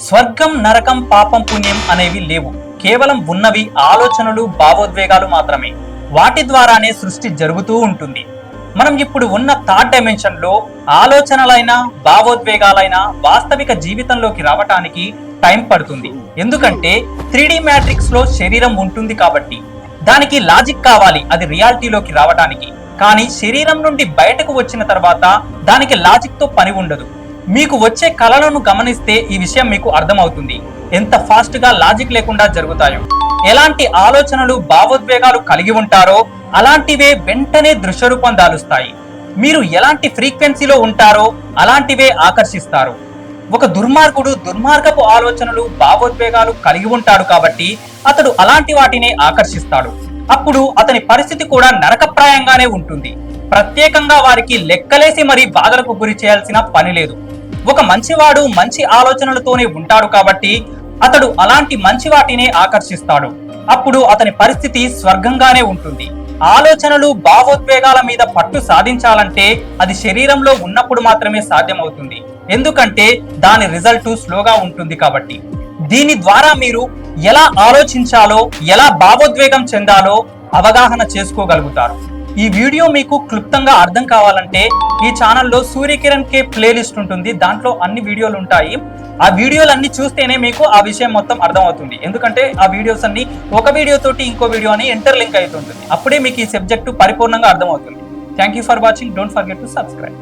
స్వర్గం నరకం పాపం పుణ్యం అనేవి లేవు. కేవలం ఉన్నవి ఆలోచనలు భావోద్వేగాలు మాత్రమే. వాటి ద్వారానే సృష్టి జరుగుతూ ఉంటుంది. మనం ఇప్పుడు ఉన్న థర్డ్ డైమెన్షన్లో ఆలోచనలైనా ఆలోచనలైన భావోద్వేగాలైన వాస్తవిక జీవితంలోకి రావటానికి టైం పడుతుంది. ఎందుకంటే త్రీడీ మ్యాట్రిక్స్లో శరీరం ఉంటుంది కాబట్టి. దానికి లాజిక్ కావాలి అది రియాలిటీలోకి రావడానికి కానీ శరీరం నుండి బయటకు వచ్చిన తర్వాత దానికి లాజిక్తో పని ఉండదు. మీకు వచ్చే కళలను గమనిస్తే ఈ విషయం మీకు అర్థమవుతుంది. ఎంత ఫాస్ట్గా లాజిక్ లేకుండా జరుగుతాయో. ఎలాంటి ఆలోచనలు భావోద్వేగాలు కలిగి ఉంటారో అలాంటివే వెంటనే దృశ్యరూపం దాలుస్తాయి. మీరు ఎలాంటి ఫ్రీక్వెన్సీలో ఉంటారో అలాంటివే ఆకర్షిస్తారు. ఒక దుర్మార్గుడు దుర్మార్గపు ఆలోచనలు భావోద్వేగాలు కలిగి ఉంటాడు కాబట్టి అతడు అలాంటి వాటినే ఆకర్షిస్తాడు. అప్పుడు అతని పరిస్థితి కూడా నరకప్రాయంగానే ఉంటుంది. ప్రత్యేకంగా వారికి లెక్కలేసి మరీ బాధలకు గురి చేయాల్సిన పని లేదు. ఒక మంచివాడు మంచి ఆలోచనలతోనే ఉంటాడు కాబట్టి అతడు అలాంటి మంచి వాటినే ఆకర్షిస్తాడు. అప్పుడు అతని పరిస్థితి స్వర్గంగానే ఉంటుంది. ఆలోచనలు భావోద్వేగాల మీద పట్టు సాధించాలంటే అది శరీరంలో ఉన్నప్పుడు మాత్రమే సాధ్యమవుతుంది. ఎందుకంటే దాని రిజల్ట్ స్లోగా ఉంటుంది కాబట్టి. దీని ద్వారా మీరు ఎలా ఆలోచించాలో ఎలా భావోద్వేగం చెందాలో అవగాహన చేసుకోగలుగుతారు. ఈ వీడియో మీకు క్లుప్తంగా అర్థం కావాలంటే ఈ ఛానల్లో సూర్యకిరణ్ కే ప్లేలిస్ట్ ఉంటుంది. దాంట్లో అన్ని వీడియోలు ఉంటాయి. ఆ వీడియోలు అన్ని చూస్తేనే మీకు ఆ విషయం మొత్తం అర్థమవుతుంది. ఎందుకంటే ఆ వీడియోస్ అన్ని ఒక వీడియో తోటి ఇంకో వీడియో అని ఇంటర్లింక్ అవుతుంటుంది అప్పుడే మీకు ఈ సబ్జెక్టు పరిపూర్ణంగా అర్థమవుతుంది. Thank you for watching don't forget to subscribe